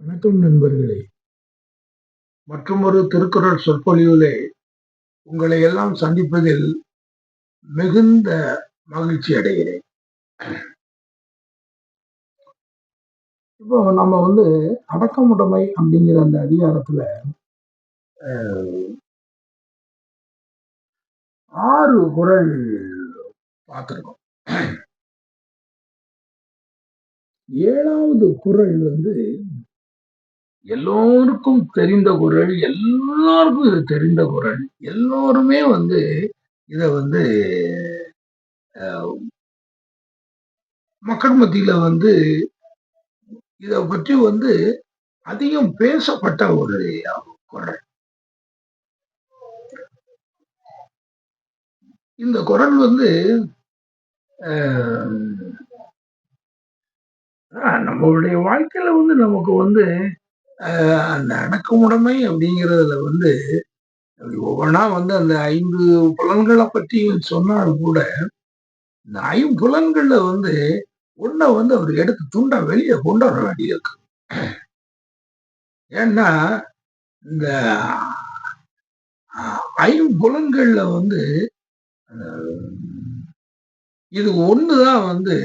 வணக்கம் நண்பர்களே. மற்றுமொரு திருக்குறள் சொற்பொழிவிலே உங்களை எல்லாம் சந்திப்பதில் மிகுந்த மகிழ்ச்சி அடைகிறேன். இப்போ நம்ம வந்து அடக்கமுடைமை அப்படிங்கிற அந்த அதிகாரத்துல ஆறு குரல் பார்த்துருக்கோம். ஏழாவது குரல் வந்து எல்லோருக்கும் தெரிந்த குரல் எல்லாருக்கும் இது தெரிந்த குரல் எல்லோருமே வந்து இதை வந்து மக்கள் மத்தியில வந்து இதை பற்றி வந்து அதிகம் பேசப்பட்ட ஒரு குரல். இந்த குரல் வந்து நம்மளுடைய வாழ்க்கையில வந்து நமக்கு வந்து அந்த அடக்குமுடைமை அப்படிங்கிறதுல வந்து ஒவ்வொன்றா வந்து அந்த ஐந்து புலன்களை பற்றி சொன்னாலும் கூட இந்த ஐம்புலன்கள்ல வந்து ஒன்றை வந்து அவர் எடுத்து துண்டா வெளியே கொண்டு வர வேண்டியிருக்கு. ஏன்னா இந்த ஐம்புலன்கள்ல வந்து இது ஒண்ணுதான் வந்து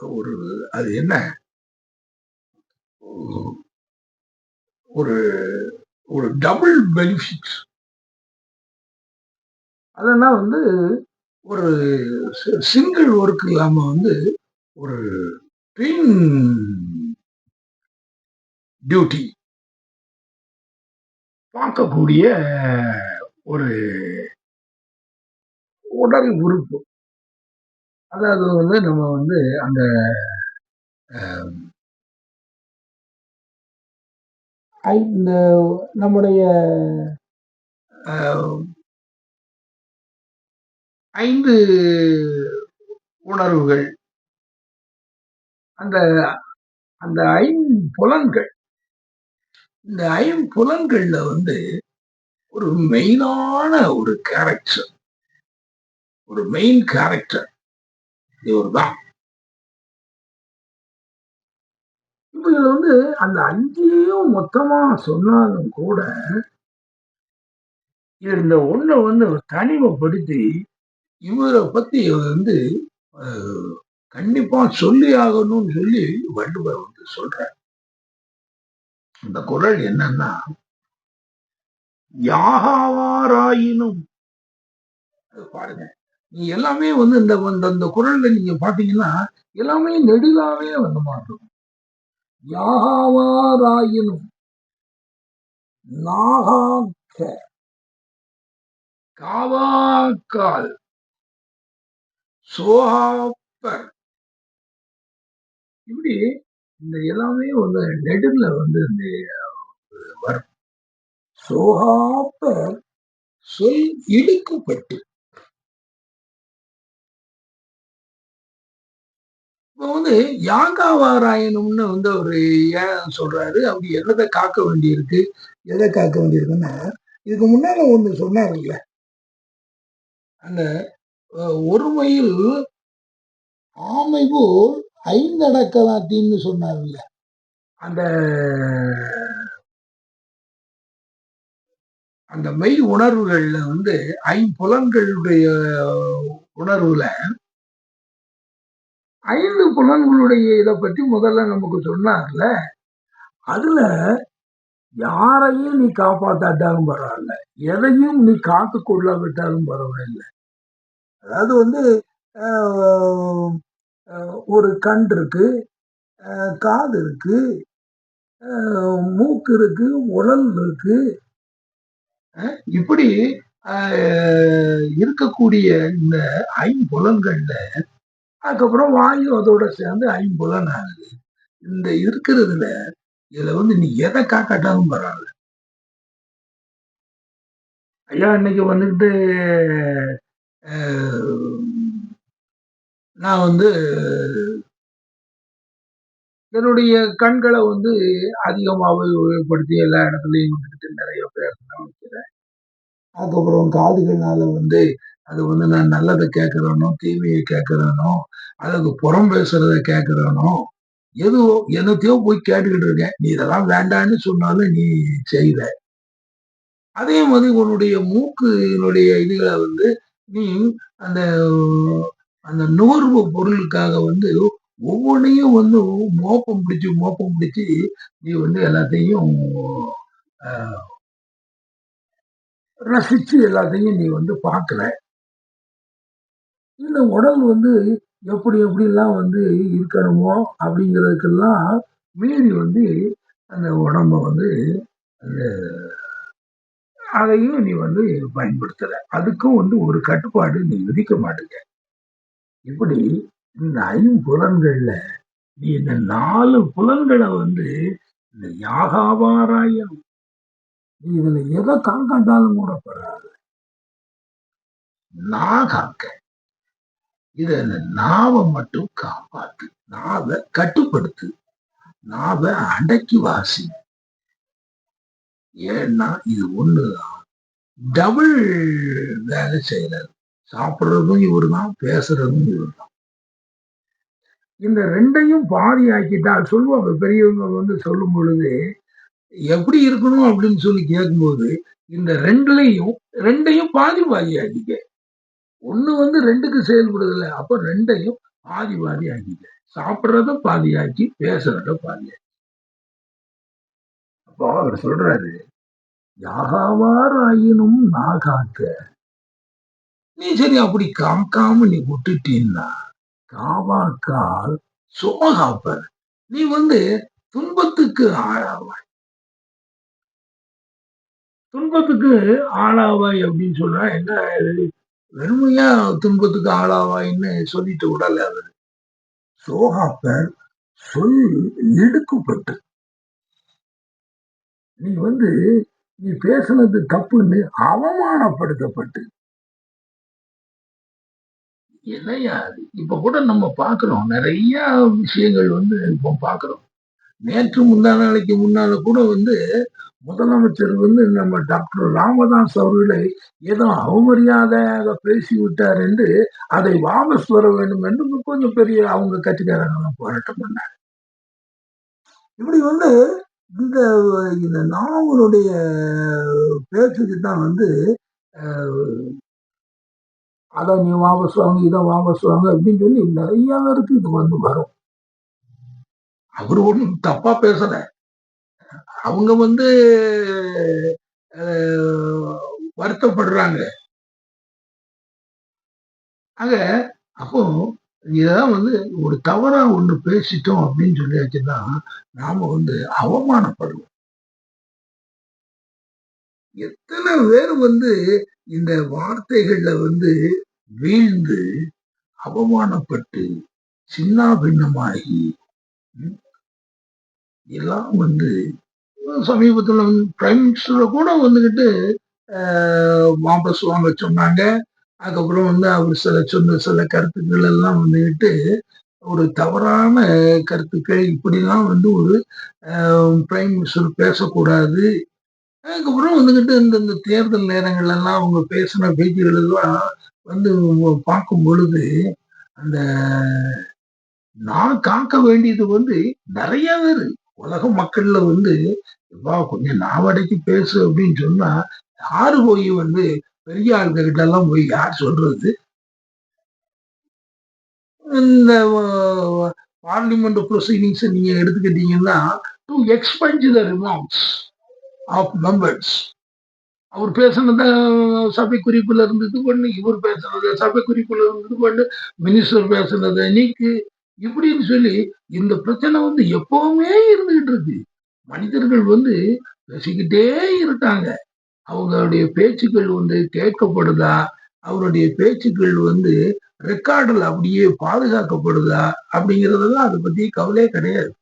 ஒரு அது என்ன? ஒரு ஒரு டபுள் பெனிஃபிட் அதெல்லாம் வந்து ஒரு சிங்கிள் ஒர்க் இல்லாம வந்து ஒரு ட்வின் டியூட்டி பார்க்கக்கூடிய ஒரு உடல் உறுப்பு. அதாவது வந்து நம்ம வந்து அந்த இந்த நம்முடைய ஐந்து உணர்வுகள் அந்த அந்த ஐம்புலன்கள் இந்த ஐம்புலன்கள்ல வந்து ஒரு மெயினான ஒரு கேரக்டர் ஒரு மெயின் கேரக்டர் இவர் இப்ப இவங்க வந்து அந்த அஞ்சையும் மொத்தமா சொன்னாலும் கூட இந்த ஒண்ணை வந்து தனிமைப்படுத்தி இவரை பத்தி வந்து கண்டிப்பா சொல்லி ஆகணும்னு சொல்லி வள்ளுவர் வந்து சொல்ற இந்த குரல் என்னன்னா யாகாவாராயினும் பாருங்க. எல்லாமே வந்து இந்த இந்த குரல்ல நீங்க பாத்தீங்கன்னா எல்லாமே நெடுலாவே வந்து மாட்டோம் யாகாவாராயினும் நாகாக்க காவாக்கால் சோகாப்பர். இப்படி இந்த எல்லாமே வந்து நெடுல வந்து இந்த வரும். சோகாப்பர் சொல் இடுக்கப்பட்டு இப்போ வந்து யாகாவாராயணம்னு வந்து அவர் ஏன் சொல்றாரு? அப்படி எதை காக்க வேண்டியிருக்கு? எதை காக்க வேண்டியிருக்குன்னா இதுக்கு முன்னால ஒண்ணு சொன்னாருல்ல. அந்த ஒருமையில் ஆமை போல் ஐந்தடக்கலாத்தின்னு சொன்னாருல்ல. அந்த அந்த மெய் உணர்வுகள்ல வந்து ஐம்புலன்களுடைய உணர்வுல ஐந்து புலன்களுடைய இதை பற்றி முதல்ல நமக்கு சொன்னார்ல அதுல யாரையும் நீ காப்பாத்தாட்டாலும் பரவாயில்ல எதையும் நீ காத்து கொள்ளாவிட்டாலும் பரவாயில்ல. அதாவது வந்து ஒரு கண் இருக்கு காது இருக்கு மூக்கு இருக்கு உடல் இருக்கு இப்படி இருக்கக்கூடிய இந்த ஐம்புலன்கள்ல அதுக்கப்புறம் வாயு அதோட சேர்ந்து ஐம்புலன் ஆகுது. இந்த இருக்கிறதுல இதுல வந்து நீ எதை காக்காட்டாலும் பரவாயில்ல. ஐயா இன்னைக்கு வந்துட்டு நான் வந்து என்னுடைய கண்களை வந்து அதிகமாக உபயோகப்படுத்தி எல்லா இடத்துலையும் வந்துட்டு நிறைய பேர் நினைக்கிறேன் அதுக்கப்புறம் காதுகள்னால வந்து அது வந்து நான் நல்லதை கேட்கிறேனோ தீமையை கேட்கிறேனோ அதுக்கு புறம் பேசுறத கேட்கிறேனோ எதுவோ என்னத்தையோ போய் கேட்டுக்கிட்டு இருக்கேன். நீ இதெல்லாம் வேண்டான்னு சொன்னாலும் நீ செய்வ. அதே மாதிரி உன்னுடைய மூக்குனுடைய இதுகளை வந்து நீ அந்த அந்த நுகர்வு பொருளுக்காக வந்து ஒவ்வொன்றையும் வந்து மோப்பம் பிடிச்சு மோப்பம் பிடிச்சு நீ வந்து எல்லாத்தையும் ரசிச்சு எல்லாத்தையும் நீ வந்து பார்க்கல இந்த உடல் வந்து எப்படி எப்படிலாம் வந்து இருக்கணுமோ அப்படிங்கிறதுக்கெல்லாம் மீறி வந்து அந்த உடம்ப வந்து அந்த அதையும் நீ வந்து பயன்படுத்தல. அதுக்கும் வந்து ஒரு கட்டுப்பாடு நீ விதிக்க மாட்டேங்க. இப்படி இந்த ஐம்புலன்கள்ல நீ இந்த நாலு புலன்களை வந்து இந்த யாகாவாராயம் நீ இதுல எதை காக்காட்டாலும் கூட படாது நான் காக்க. இத நாவை மட்டும் காப்பாத்து நாவை கட்டுப்படுத்து நாவை அடக்கி வாசி. ஏன்னா இது ஒண்ணுதான். டபுள் வேலை செய்யறது. சாப்பிடுறதும் இவர்தான் பேசுறதும் இவர்தான். இந்த ரெண்டையும் பாதி ஆக்கிட்டால் சொல்லுவாங்க பெரியவங்க வந்து சொல்லும் பொழுது எப்படி இருக்கணும் அப்படின்னு சொல்லி கேட்கும்போது இந்த ரெண்டுலையும் ரெண்டையும் பாதி பாதி ஆக்கிக்க ஒண்ணு வந்து ரெண்டுக்கு செயல்படுதில்ல அப்ப ரெண்டையும் பாதி பாதி ஆக்கிக்க சாப்பிடுறத பாதி ஆக்கி பேசுறத பாதி ஆக்கி அப்போ அவர் சொல்றாரு யாகாவார் ஆயினும் நாகாக்க. நீ சரி அப்படி காக்காம நீ விட்டுட்டீன்னா காவாக்கால் சோகாப்பர் நீ வந்து துன்பத்துக்கு ஆளாவாய். துன்பத்துக்கு ஆளாவாய் அப்படின்னு சொன்னா என்ன வெறுமையா துன்பத்துக்கு ஆளாவாய்ன்னு சொல்லிட்டு விடல அவர். சோகாப்பர் சொல் இடுக்குப்பட்டு. நீ வந்து நீ பேசுனது தப்புன்னு அவமானப்படுத்தப்பட்டு. என்னையா இப்ப கூட நம்ம பாக்குறோம். நிறைய விஷயங்கள் வந்து இப்போ பாக்குறோம். நேற்று முந்தா நாளைக்கு முன்னால கூட வந்து முதலமைச்சர் வந்து நம்ம டாக்டர் ராமதாஸ் அவர்களை ஏதோ அவமரியாதையாக பேசி விட்டார் என்று அதை வாபஸ் வர வேண்டும் என்று கொஞ்சம் பெரிய அவங்க கட்சிக்காரங்க போராட்டம் பண்ணாங்க. இப்படி வந்து இந்த இந்த நாவலுடைய பேச்சுக்கு தான் வந்து அதை நீ வாபஸ் வாங்க இதை வாபஸ் வாங்க அப்படின்னு சொல்லி நிறைய பேருக்கு இது வந்து வரும். அவர் ஒன்றும் தப்பா பேசல. அவங்க வந்து வருத்தப்படுறாங்க. ஆக அப்போ இதான் வந்து ஒரு தவறா ஒண்ணு பேசிட்டோம் அப்படின்னு சொல்லியாச்சுன்னா நாம வந்து அவமானப்படுவோம். எத்தனை பேர் வந்து இந்த வார்த்தைகள்ல வந்து வீழ்ந்து அவமானப்பட்டு சின்னா பின்னமாகி எல்லாம் வந்து சமீபத்தில் வந்து பிரைம் மினிஸ்டரில் கூட வந்துக்கிட்டு வாபஸ் வாங்க சொன்னாங்க. அதுக்கப்புறம் வந்து அவர் சில சொன்ன சில கருத்துக்கள் எல்லாம் வந்துக்கிட்டு ஒரு தவறான கருத்துக்கள் இப்படிலாம் வந்து ஒரு பிரைம் மினிஸ்டர் பேசக்கூடாது. அதுக்கப்புறம் வந்துக்கிட்டு இந்த இந்த தேர்தல் நேரங்கள் எல்லாம் அவங்க பேசின பேச்சுகள் எல்லாம் வந்து பார்க்கும் பொழுது அந்த நான் காக்க வேண்டியது வந்து நிறைய பேர். உலக மக்கள்ல வந்து "எப்பா, கொஞ்சம் நாவடைக்கு பேசு அப்படின்னு சொன்னா யாரு போய் வந்து பெரிய ஆளுகிட்ட எல்லாம் போய் யார் சொல்றது? இந்த பார்லிமெண்ட் ப்ரொசீடிங்ஸ் நீங்க எடுத்துக்கிட்டீங்கன்னா to expunge the remarks of members அவர் பேசுனத சபை குறிப்புல இருந்து இது பண்ணு இவர் பேசுனத சபை குறிப்புல இருந்து இது பண்ணு மினிஸ்டர் பேசுனதை நீக்கு. இப்படின்னு சொல்லி இந்த பிரச்சனை வந்து எப்பவுமே இருந்துகிட்டு இருக்கு. மனிதர்கள் வந்து பேசிக்கிட்டே இருக்காங்க. அவங்களுடைய பேச்சுக்கள் வந்து கேட்கப்படுதா? அவருடைய பேச்சுக்கள் வந்து ரெக்கார்டில் அப்படியே பாதுகாக்கப்படுதா? அப்படிங்கறதெல்லாம் அதை பத்தி கவலையே கிடையாது.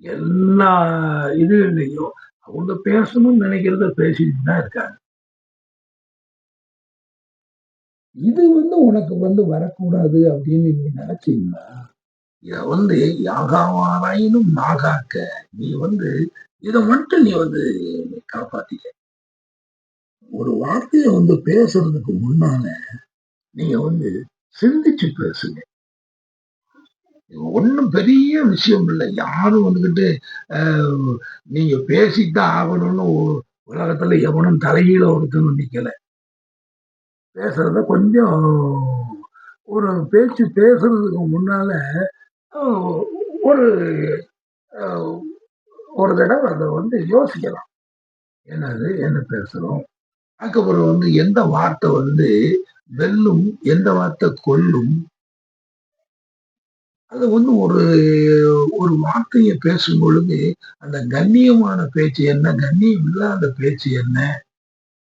எல்லா இதுலையும் அவங்க பேசணும்னு நினைக்கிறத பேசிட்டு தான் இருக்காங்க. இது வந்து உனக்கு வந்து வரக்கூடாது அப்படின்னு நீ நினைச்சீங்கன்னா வந்து யாகாவாராயினும் நாகாக்க நீ வந்து இதை மட்டும் நீ வந்து காப்பாத்திக்க. ஒரு வார்த்தையை வந்து பேசுறதுக்கு முன்னால நீங்க வந்து சிந்திச்சு பேசுங்க. ஒன்றும் பெரிய விஷயம் இல்லை. யாரும் வந்துக்கிட்டு நீங்கள் நீங்க பேசித்தான் ஆகணும்னு உலகத்துல எவனும் தலைகீழ ஒருத்தனும் நிக்கல. பேசுறத கொஞ்சம் ஒரு பேச்சு பேசுறதுக்கு முன்னால ஒரு ஒரு தடவை அதை வந்து யோசிக்கலாம். என்னது? என்ன பேசுறோம்? அதுக்கப்புறம் வந்து எந்த வார்த்தை வந்து வெல்லும் எந்த வார்த்தை கொல்லும்? அது வந்து ஒரு ஒரு வார்த்தையை பேசும் பொழுது அந்த கண்ணியமான பேச்சு என்ன? கண்ணியம் இல்லாத பேச்சு என்ன?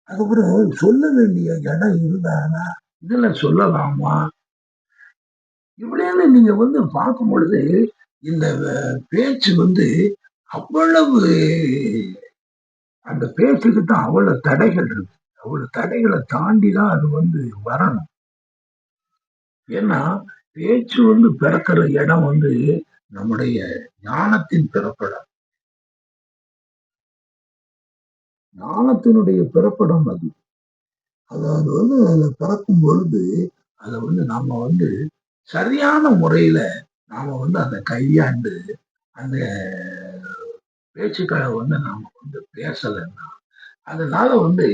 அதுக்கப்புறம் சொல்ல வேண்டிய இடம் இருந்தானா இதெல்லாம் சொல்லலாமா? இப்படியான நீங்க வந்து பார்க்கும் பொழுது இந்த பேச்சு வந்து அவ்வளவு அந்த பேச்சுக்கு தான் அவ்வளவு தடைகள் இருக்கு. அவ்வளவு தடைகளை தாண்டி தான் அது வந்து வரணும். ஏன்னா பேச்சு வந்து பிறக்கிற இடம் வந்து நம்முடைய ஞானத்தின் பிறப்பிடம். ஞானத்தினுடைய பிறப்பிடம் அது. அது அது வந்து அதை பிறக்கும் பொழுது அதை வந்து நாம வந்து சரியான முறையில நாம வந்து அதை கையாண்டு அந்த பேச்சுக்களை வந்து நாம வந்து பேசலைன்னா அதனால வந்து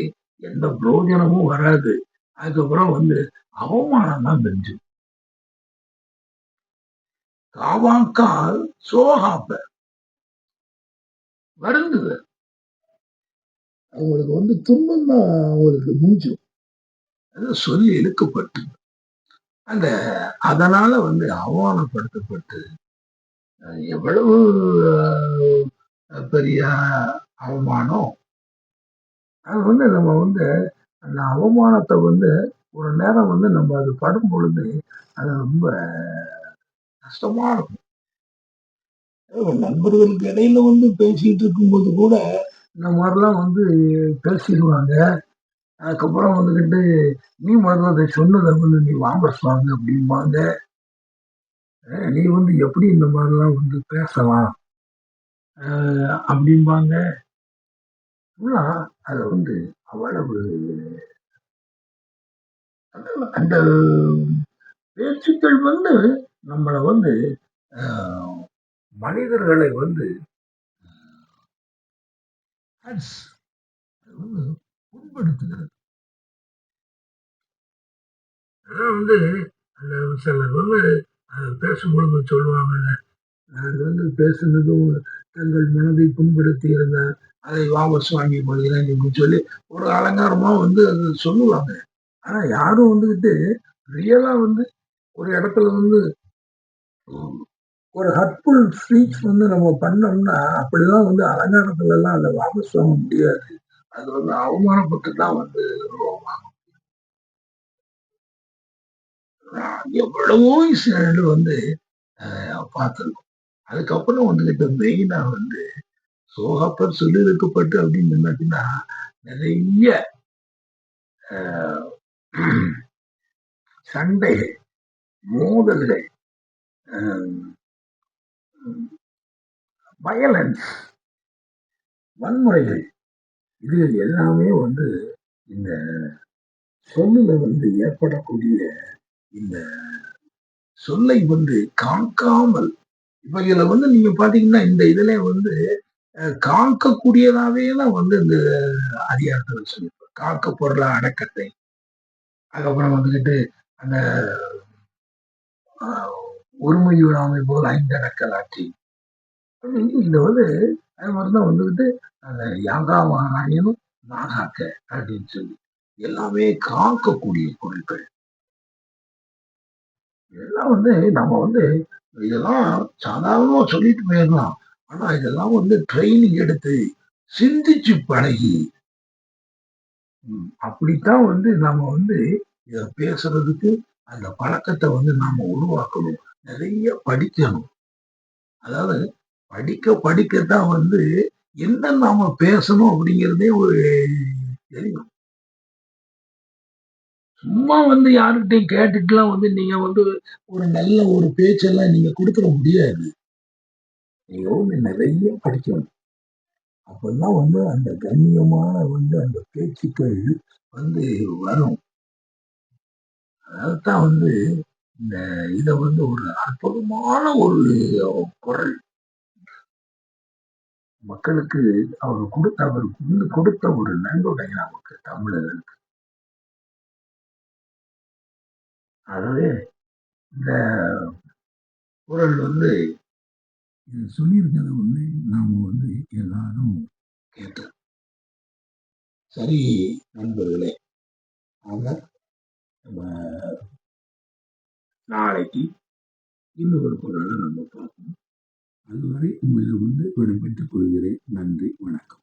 எந்த பிரயோஜனமும் வராது. அதுக்கப்புறம் வந்து அவமானம் தான் பெஞ்சு காவாக்கால் சோகாப்ப. வருந்துவர் அவங்களுக்கு வந்து துன்பம் தான் அவங்களுக்கு மிஞ்சும் அது சொல்லி இழுக்கப்பட்டு அந்த அதனால வந்து அவமானப்படுத்தப்பட்டு எவ்வளவு பெரிய அவமானம். அது வந்து நம்ம வந்து அந்த அவமானத்தை வந்து ஒரு நேரம் வந்து நம்ம அது படும் பொழுது அது ரொம்ப கஷ்டமா இருக்கும். நண்பர்களுக்கு இடையில வந்து பேசிட்டு இருக்கும்போது கூட இந்த மாதிரிலாம் வந்து பேசிடுவாங்க. அதுக்கப்புறம் வந்துக்கிட்டு நீ முதல்ல அதை சொன்னதை வந்து நீ வாபஸ் வாங்க அப்படிம்பாங்க. நீ வந்து எப்படி இந்த மாதிரிலாம் வந்து பேசலாம்? அப்படிம்பாங்க. அதை வந்து அவ்வளவு அந்த பேச்சுக்கள் வந்து நம்மளை வந்து மனிதர்களை வந்து ஹட்ஸ் அது வந்து புண்படுத்துகிறது. அதான் வந்து அந்த சிலர் வந்து அஹ், பேசும்பொழுது சொல்லுவாங்க நான் வந்து பேசுனதும் தங்கள் மனதை புண்படுத்தி இருந்தால் அதை வாபஸ் வாங்கி கொள்கிறேன் அப்படின்னு சொல்லி ஒரு அலங்காரமாக வந்து அது சொல்லுவாங்க. ஆனால் யாரும் வந்துக்கிட்டு ரியலாக வந்து ஒரு இடத்துல வந்து ஒரு ஹர்ட்ஃபுல் ஸ்பீச் வந்து நம்ம பண்ணோம்னா அப்படிலாம் வந்து அலங்காரத்துல எல்லாம் அதை வாபஸ் வாங்க முடியாது. அது வந்து அவமானப்பட்டு தான் வந்து எவ்வளவோ இசைகள் வந்து பார்த்துருக்கோம். அதுக்கப்புறம் வந்துகிட்டு மெயினா வந்து சோகாப்பர் சொல்லியிருக்கப்பட்டு அப்படின்னு சொன்னாச்சுன்னா நிறைய சண்டைகள் மோதல்கள் வயலன்ஸ் வன்முறைகள். இது எல்லாமே வந்து இந்த சொல்லில் வந்து ஏற்படக்கூடிய இந்த சொல்லை வந்து காக்காமல். இப்போ இதில் வந்து நீங்கள் பார்த்தீங்கன்னா இந்த இதில் வந்து காக்கக்கூடியதாகவே தான் வந்து இந்த அதிகாரத்தில் சொல்லியிருப்பாங்க. காக்க பொருளா அடக்கத்தை. அதுக்கப்புறம் வந்துக்கிட்டு அந்த ஆஹ், ஒருமையுடாமை போல் ஐந்தடக்கலாற்றி இந்த வந்து அது மாதிரிதான் வந்துக்கிட்டு அந்த யாகாவாராயனும் நாகாக்க அப்படின்னு சொல்லி எல்லாமே காக்கக்கூடிய பொருட்கள் இதெல்லாம் வந்து நம்ம வந்து இதெல்லாம் சாதாரணமா சொல்லிட்டு போயிடலாம். ஆனா இதெல்லாம் வந்து ட்ரைனிங் எடுத்து சிந்திச்சு பழகி. அப்படித்தான் வந்து நாம வந்து இத பேசுறதுக்கு அந்த பழக்கத்தை வந்து நாம உருவாக்கணும். நிறைய படிக்கணும். அதாவது படிக்க படிக்கத்தான் வந்து என்ன நாம பேசணும் அப்படிங்கிறதே ஒரு தெரியும். சும்மா வந்து யாருக்கிட்டையும் கேட்டுட்டுலாம் வந்து நீங்க வந்து ஒரு நல்ல ஒரு பேச்செல்லாம் நீங்க கொடுத்துட முடியாது. நீங்க நிறைய படிக்கணும். அப்பதான் வந்து அந்த கண்ணியமான வந்து அந்த பேச்சுக்கள் வந்து வரும். அதைத்தான் வந்து இந்த இதை வந்து ஒரு அற்புதமான ஒரு குரல். மக்களுக்கு அவர் கொடுத்த அவர் வந்து கொடுத்த ஒரு நன்கொடை நமக்கு தமிழர்களுக்கு. ஆகவே இந்த குரல் வந்து இது சொல்லியிருக்கிறத வந்து நாம வந்து எல்லாரும் கேட்டோம். சரி நண்பர்களே ஆக நம்ம நாளைக்கு இன்னொரு குரலை நம்ம பார்ப்போம். அதுவரை உங்களை வந்து விடைபெற்றுக் கொள்கிறேன். நன்றி வணக்கம்.